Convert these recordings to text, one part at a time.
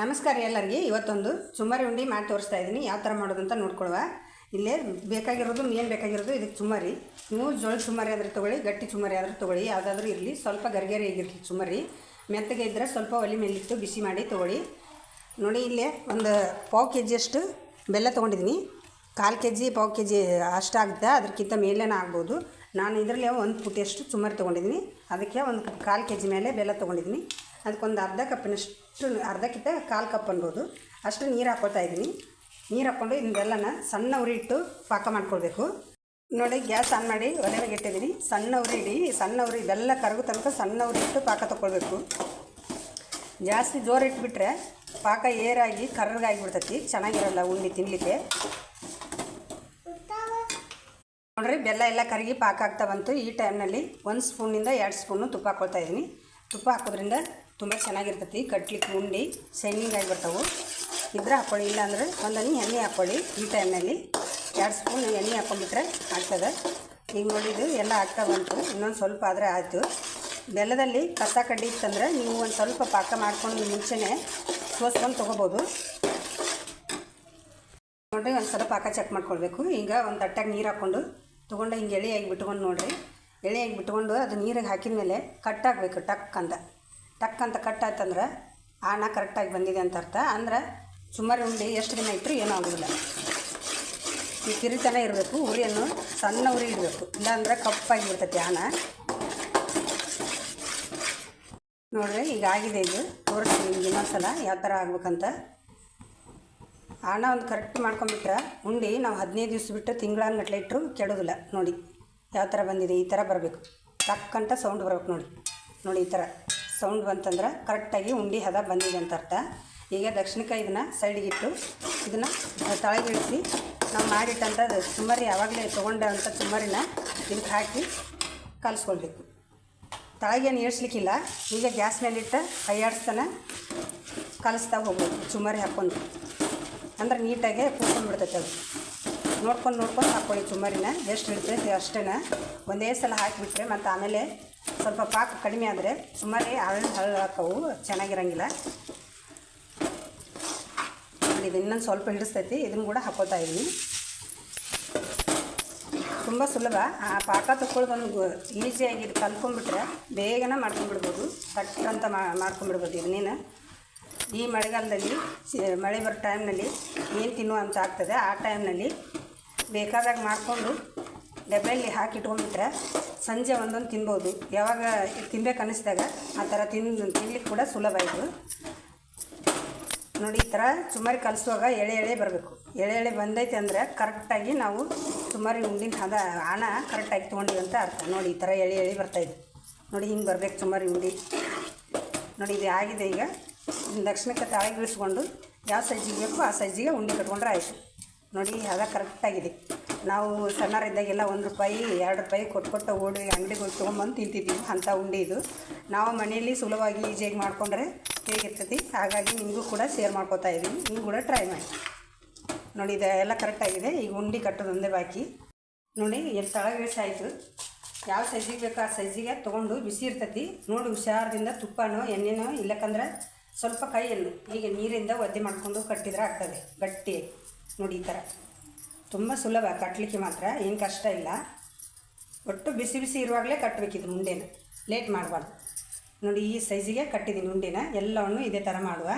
ನಮಸ್ಕಾರ ಎಲ್ಲರಿಗೆ. ಇವತ್ತೊಂದು ಚುಮ್ಮರಿ ಉಂಡಿ ಮಾಡಿ ತೋರಿಸ್ತಾ ಇದ್ದೀನಿ. ಯಾವ ಥರ ಮಾಡೋದು ಅಂತ ನೋಡ್ಕೊಳ್ಳುವ. ಇಲ್ಲೇ ಬೇಕಾಗಿರೋದು ಏನು ಬೇಕಾಗಿರೋದು ಇದಕ್ಕೆ ಚುಮ್ಮರಿ ನೀವು ಜೋಳ ಚುಮ್ಮರಿ ಆದ್ರೆ ತೊಗೊಳ್ಳಿ, ಗಟ್ಟಿ ಚುಮ್ಮರಿ ಆದರೂ ತೊಗೊಳ್ಳಿ. ಯಾವುದಾದ್ರೂ ಇರಲಿ, ಸ್ವಲ್ಪ ಗರ್ಗೆರೆ ಆಗಿರ್ಲಿ ಚುಮ್ಮರಿ ಮೆತ್ತಗೆ ಇದ್ದರೆ ಸ್ವಲ್ಪ ಒಲೆ ಮೇಲಿಟ್ಟು ಬಿಸಿ ಮಾಡಿ ತೊಗೊಳ್ಳಿ. ನೋಡಿ, ಇಲ್ಲೇ ಒಂದು ಪಾವು ಕೆ ಜಿಯಷ್ಟು ಬೆಲ್ಲ ತೊಗೊಂಡಿದ್ದೀನಿ. ಕಾಲು ಕೆ ಜಿ ಪಾವು ಕೆ ಜಿ ಅಷ್ಟಾಗುತ್ತೆ ಅದಕ್ಕಿಂತ ಮೇಲೇನೇ ಆಗ್ಬೋದು. ನಾನು ಇದರಲ್ಲೇ ಒಂದು ಪುಟಿಯಷ್ಟು ಚುಮ್ಮರಿ ತೊಗೊಂಡಿದ್ದೀನಿ. ಅದಕ್ಕೆ ಒಂದು ಕಾಲು ಕೆ ಜಿ ಮೇಲೆ ಬೆಲ್ಲ ತೊಗೊಂಡಿದ್ದೀನಿ. ಅದಕ್ಕೊಂದು ಅರ್ಧ ಕಪ್ಪಿನಷ್ಟು ಅರ್ಧಕ್ಕಿಂತ ಕಾಲು ಕಪ್ ಅನ್ಬೋದು. ಅಷ್ಟು ನೀರು ಹಾಕ್ಕೊಳ್ತಾ ಇದ್ದೀನಿ. ನೀರು ಹಾಕ್ಕೊಂಡು ಇದನ್ನ ಬೆಲ್ಲನ ಸಣ್ಣ ಉರಿ ಇಟ್ಟು ಪಾಕ ಮಾಡ್ಕೊಳ್ಬೇಕು. ನೋಡಿ, ಗ್ಯಾಸ್ ಆನ್ ಮಾಡಿ ಒಲೆ ಮೇಲೆ ಇಟ್ಟಿದ್ದೀನಿ. ಸಣ್ಣ ಉರಿ ಇಡಿ, ಸಣ್ಣ ಉರಿ, ಇದೆಲ್ಲ ಕರಗು ತನಕ ಸಣ್ಣ ಉರಿ ಇಟ್ಟು ಪಾಕ ತೊಗೊಳ್ಬೇಕು ಜಾಸ್ತಿ ಜೋರು ಇಟ್ಬಿಟ್ರೆ ಪಾಕ ಏರಾಗಿ ಕರ್ರಗಾಗಿ ಬಿಡ್ತೈತಿ ಚೆನ್ನಾಗಿರಲ್ಲ ಉಂಡಿ ತಿನ್ನಲಿಕ್ಕೆ ನೋಡ್ರಿ, ಬೆಲ್ಲ ಎಲ್ಲ ಕರಗಿ ಪಾಕ ಆಗ್ತಾ ಬಂತು. ಈ ಟೈಮ್ನಲ್ಲಿ ಒಂದು ಸ್ಪೂನಿಂದ ಎರಡು ಸ್ಪೂನು ತುಪ್ಪ ಹಾಕ್ಕೊಳ್ತಾ ಇದ್ದೀನಿ. ತುಪ್ಪ ಹಾಕೋದ್ರಿಂದ ತುಂಬ ಚೆನ್ನಾಗಿರ್ತೈತಿ ಕಟ್ಲಿಕ್ಕೆ ಉಂಡಿ ಶೈನಿಂಗ್ ಆಗಿಬಿಡ್ತಾವೆ. ಇದ್ರೆ ಹಾಕ್ಕೊಳ್ಳಿ ಇಲ್ಲಾಂದ್ರೆ ಒಂದನಿ ಎಣ್ಣೆ ಹಾಕ್ಕೊಳ್ಳಿ ಈ ಟೈಮ್ನಲ್ಲಿ ಎರಡು ಸ್ಪೂನ್ ಎಣ್ಣೆ ಹಾಕ್ಕೊಂಬಿಟ್ರೆ ಆಗ್ತದೆ. ಈಗ ನೋಡಿದ್ದು ಎಲ್ಲ ಆಗ್ತಾ ಬಂತು, ಇನ್ನೊಂದು ಸ್ವಲ್ಪ ಆದರೆ ಆಯಿತು. ಬೆಲ್ಲದಲ್ಲಿ ಕಸ ಕಡ್ಡಿ ಇತ್ತಂದ್ರೆ ನೀವು ಒಂದು ಸ್ವಲ್ಪ ಪಾಕ ಮಾಡ್ಕೊಂಡು ಮುಂಚೆನೇ ಸೋಸ್ಕೊಂಡು ತೊಗೋಬೋದು. ನೋಡಿರಿ ಒಂದು ಸ್ವಲ್ಪ ಪಾಕ ಚೆಕ್ ಮಾಡ್ಕೊಳ್ಬೇಕು. ಈಗ ಒಂದು ತಟ್ಟಾಗ ನೀರು ಹಾಕ್ಕೊಂಡು ತೊಗೊಂಡು ಹಿಂಗೆ ಎಳೆಯಾಗಿ ಬಿಟ್ಕೊಂಡು ನೋಡಿರಿ. ಎಳೆಯಾಗಿ ಬಿಟ್ಕೊಂಡು ಅದು ನೀರಿಗೆ ಹಾಕಿದ ಮೇಲೆ ಕಟ್ ಆಗಬೇಕು, ಟಕ್ ಅಂತ. ಟಕ್ ಅಂತ ಕಟ್ ಆಯ್ತಂದ್ರೆ ಆಣ ಕರೆಕ್ಟಾಗಿ ಬಂದಿದೆ ಅಂತ ಅರ್ಥ. ಅಂದ್ರೆ ಸುಮಾರು ಉಂಡೆ ಎಷ್ಟು ದಿನ ಇಟ್ಟರು ಏನೂ ಆಗೋದಿಲ್ಲ. ಈ ಕಿರಿತನ ಇರಬೇಕು, ಉರಿಯನ್ನು ಸಣ್ಣ ಉರಿ ಇಡಬೇಕು. ಇಲ್ಲಾಂದ್ರೆ ಕಪ್ಪಾಗಿ ಬಿಡ್ತೈತಿ ಆಣ. ನೋಡಿರಿ, ಈಗ ಆಗಿದೆ ಇದು. ತೋರಿಸ್ತೀನಿ ನಿಮ್ಗೆ ಇನ್ನೊಂದ್ಸಲ ಯಾವ ಥರ ಆಗ್ಬೇಕಂತ. ಹಣ ಒಂದು ಕರೆಕ್ಟ್ ಮಾಡ್ಕೊಂಬಿಟ್ರೆ ಉಂಡಿ ನಾವು ಹದಿನೈದು ದಿವ್ಸ ಬಿಟ್ಟು ತಿಂಗಳಾನ್ಗಟ್ಲೆ ಇಟ್ಟರು ಕೆಡೋದಿಲ್ಲ. ನೋಡಿ, ಯಾವ ಥರ ಬಂದಿದೆ, ಈ ಥರ ಬರಬೇಕು. ಟಕ್ಕಂತ ಸೌಂಡ್ ಬರಬೇಕು ನೋಡಿ. ನೋಡಿ, ಈ ಥರ. ಸೌಂಡ್ ಬಂತಂದ್ರೆ ಕರೆಕ್ಟಾಗಿ ಉಂಡಿ ಹದ ಬಂದಿದೆ ಅಂತ ಅರ್ಥ. ಈಗ ದಕ್ಷಿಣಕಾಯಿ ಇದನ್ನು ಸೈಡಿಗಿಟ್ಟು ಇದನ್ನು ತಳಗಿಳಿಸಿ ನಾವು ಮಾಡಿಟ್ಟಂಥ ಸುಮ್ಮರಿ ಯಾವಾಗಲೇ ತೊಗೊಂಡಂಥ ಸುಮ್ಮರಿನ ಇದಕ್ಕೆ ಹಾಕಿ ಕಲಿಸ್ಕೊಳ್ಬೇಕು. ತಳಗೇನು ಏಳಿಸ್ಲಿಕ್ಕಿಲ್ಲ ಈಗ ಗ್ಯಾಸ್ ಮೇಲಿಟ್ಟು ಕೈಯಾಡಿಸ್ತಾನೆ ಕಲಿಸ್ತಾ ಹೋಗ್ಬೇಕು ಚುಮ್ಮರಿ ಹಾಕ್ಕೊಂಡು. ಅಂದ್ರೆ ನೀಟಾಗಿ ಕೂತ್ಕೊಂಡ್ಬಿಡ್ತೈತೆ ಅದು. ನೋಡ್ಕೊಂಡು ನೋಡ್ಕೊಂಡು ಹಾಕ್ಕೊಳ್ಳಿ ಚುಮ್ಮರಿನ. ಎಷ್ಟು ಇರ್ತೈತೆ ಅಷ್ಟೇ ಒಂದೇ ಸಲ ಹಾಕಿಬಿಟ್ರೆ ಮತ್ತು ಆಮೇಲೆ ಸ್ವಲ್ಪ ಪಾಕ ಕಡಿಮೆ ಆದರೆ ಸುಮ್ಮನೆ ಹಳ್ಳು ಹಳ್ಳು ಹಾಕವು, ಚೆನ್ನಾಗಿರಂಗಿಲ್ಲ. ಇದು ಇನ್ನೊಂದು ಸ್ವಲ್ಪ ಹಿಡಿಸ್ತೈತಿ ಇದನ್ನು ಕೂಡ ಹಾಕ್ಕೊಳ್ತಾ ಇದ್ದೀನಿ ತುಂಬ ಸುಲಭ. ಆ ಪಾಕ ತಗೊಳ್ಳೋದೊಂದು ಈಸಿಯಾಗಿ ಇದು ಕಲ್ತ್ಕೊಂಡ್ಬಿಟ್ರೆ ಬೇಗನೆ ಮಾಡ್ಕೊಂಡ್ಬಿಡ್ಬೋದು. ತಟ್ ಅಂತ ಮಾಡ್ಕೊಂಡ್ಬಿಡ್ಬೋದು ಇದನ್ನೇನು ಈ ಮಳೆಗಾಲದಲ್ಲಿ ಮಳೆ ಬರೋ ಟೈಮ್ನಲ್ಲಿ ಏನು ತಿನ್ನುವಂತ ಆಗ್ತದೆ, ಆ ಟೈಮ್ನಲ್ಲಿ ಬೇಕಾದಾಗ ಮಾಡಿಕೊಂಡು ಡಬ್ಬೆಯಲ್ಲಿ ಹಾಕಿ ಇಟ್ಕೊಂಡ್ಬಿಟ್ರೆ ಸಂಜೆ ಒಂದೊಂದು ತಿನ್ಬೋದು. ಯಾವಾಗ ತಿನ್ಬೇಕು ಅನ್ನಿಸಿದಾಗ ಆ ಥರ ತಿಂದು ತಿನ್ಲಿಕ್ಕೆ ಕೂಡ ಸುಲಭ ಇದು. ನೋಡಿ, ಈ ಥರ ಸುಮಾರಿ ಕಲಿಸುವಾಗ ಎಳೆ ಎಳೆ ಬರಬೇಕು. ಎಳೆ ಎಳೆ ಬಂದೈತೆ ಅಂದರೆ ಕರೆಕ್ಟಾಗಿ ನಾವು ಸುಮಾರಿ ಉಂಡಿನ ಹದ ಹಣ ಕರೆಕ್ಟಾಗಿ ತೊಗೊಂಡಿವಿ ಅಂತ ಅರ್ಥ. ನೋಡಿ, ಈ ಥರ ಎಳೆ ಎಳೆ ಬರ್ತಾಯಿದೆ ನೋಡಿ, ಹಿಂಗೆ ಬರಬೇಕು ಸುಮಾರಿ ಉಂಡಿ ನೋಡಿ, ಇದು ಆಗಿದೆ ಈಗ. ದಕ್ಷಿಣಕ್ಕೆ ತಾಳಿಗೆ ಇಳಿಸ್ಕೊಂಡು ಯಾವ ಸೈಜಿಗೆ ಬೇಕು ಆ ಸೈಜಿಗೆ ಉಂಡಿ ಕಟ್ಕೊಂಡ್ರೆ ಆಯಿತು. ನೋಡಿ ಹದ ಕರೆಕ್ಟಾಗಿದೆ ನಾವು ಸಣ್ಣರಿದ್ದಾಗೆಲ್ಲ ಒಂದು ರೂಪಾಯಿ, ಎರಡು ರೂಪಾಯಿ ಕೊಟ್ಟು ಕೊಟ್ಟು ಓಡಿ ಅಂಗಡಿಗೆ ಹೋಗಿ ತೊಗೊಂಬಂದು ತಿಂತಿದ್ದೀವಿ ಅಂಥ ಉಂಡೆ ಇದು. ನಾವು ಮನೆಯಲ್ಲಿ ಸುಲಭವಾಗಿ ಈಜಿಯಾಗಿ ಮಾಡಿಕೊಂಡ್ರೆ ಹೇಗಿರ್ತೈತಿ? ಹಾಗಾಗಿ ನಿಮಗೂ ಕೂಡ ಶೇರ್ ಮಾಡ್ಕೋತಾ ಇದ್ದೀನಿ ನೀವು ಕೂಡ ಟ್ರೈ ಮಾಡಿ. ನೋಡಿ, ಇದು ಎಲ್ಲ ಕರೆಕ್ಟಾಗಿದೆ ಈಗ ಉಂಡೆ ಕಟ್ಟೋದೊಂದೇ ಬಾಕಿ. ನೋಡಿ ಎಲ್ಲಿ ತಳಗೆ ಆಯಿತು. ಯಾವ ಸೈಜಿಗೆ ಬೇಕೋ ಆ ಸೈಜಿಗೆ ತೊಗೊಂಡು ಬಿಸಿ ಇರ್ತೈತಿ. ನೋಡಿ, ಹುಷಾರದಿಂದ ತುಪ್ಪನೋ, ಎಣ್ಣೆನೋ ಇಲ್ಲಕ್ಕಂದ್ರೆ ಸ್ವಲ್ಪ ಕೈಯನ್ನು ಈಗ ನೀರಿಂದ ಒದ್ದೆ ಮಾಡಿಕೊಂಡು ಕಟ್ಟಿದ್ರೆ ಆಗ್ತದೆ ಗಟ್ಟಿ ನೋಡಿ ಈ ಥರ. ತುಂಬ ಸುಲಭ ಕಟ್ಟಲಿಕ್ಕೆ ಮಾತ್ರ, ಏನು ಕಷ್ಟ ಇಲ್ಲ. ಒಟ್ಟು ಬಿಸಿ ಬಿಸಿ ಇರುವಾಗಲೇ ಕಟ್ಟಬೇಕಿದ್ರು ಉಂಡೆನ. ಲೇಟ್ ಮಾಡಬಾರ್ದು. ನೋಡಿ ಈ ಸೈಜಿಗೆ ಕಟ್ಟಿದ್ದೀನಿ ಉಂಡೆನ. ಎಲ್ಲವನ್ನು ಇದೇ ಥರ ಮಾಡುವ.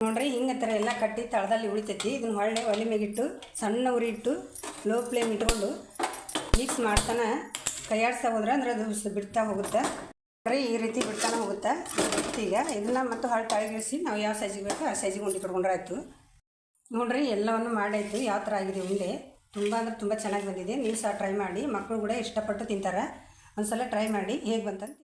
ನೋಡ್ರಿ, ಹಿಂಗೆ ಥರ ಎಲ್ಲ ಕಟ್ಟಿ ತಳದಲ್ಲಿ ಉಳಿತೈತಿ. ಇದನ್ನು ಒಳ್ಳೆ ಒಲೆ ಮೇಗಿಟ್ಟು ಸಣ್ಣ ಉರಿ ಇಟ್ಟು ಲೋ ಫ್ಲೇಮ್ ಇಟ್ಕೊಂಡು ಮಿಕ್ಸ್ ಮಾಡ್ತಾನೆ. ಕೈಯಾಡ್ಸ್ತಾ ಹೋದ್ರೆ ಅಂದ್ರೆ ಅದು ಬಿಡ್ತಾ ಹೋಗುತ್ತೆ. ನೋಡ್ರಿ, ಈ ರೀತಿ ಬಿಡ್ತಾನೆ ಹೋಗುತ್ತೆ. ಈಗ ಇದನ್ನು ಮತ್ತು ಹೊಳೆ ತಳಗಿಳಿಸಿ ನಾವು ಯಾವ ಸೈಜಿಗೆ ಬೇಕೋ ಆ ಸೈಜಿಗೆ ಉಂಡೆ ಕಟ್ಕೊಂಡ್ರೆ ನೋಡ್ರಿ, ಎಲ್ಲವನ್ನು ಮಾಡಾಯಿತು. ಯಾವ ಥರ ಆಗಿದೆ ಉಂಡೆ? ತುಂಬ ಅಂದರೆ ತುಂಬ ಚೆನ್ನಾಗಿ ಬಂದಿದೆ. ನೀವು ಸಹ ಟ್ರೈ ಮಾಡಿ. ಮಕ್ಕಳು ಕೂಡ ಇಷ್ಟಪಟ್ಟು ತಿಂತಾರೆ. ಒಂದು ಸಲ ಟ್ರೈ ಮಾಡಿ. ಹೇಗೆ ಬಂತಂತ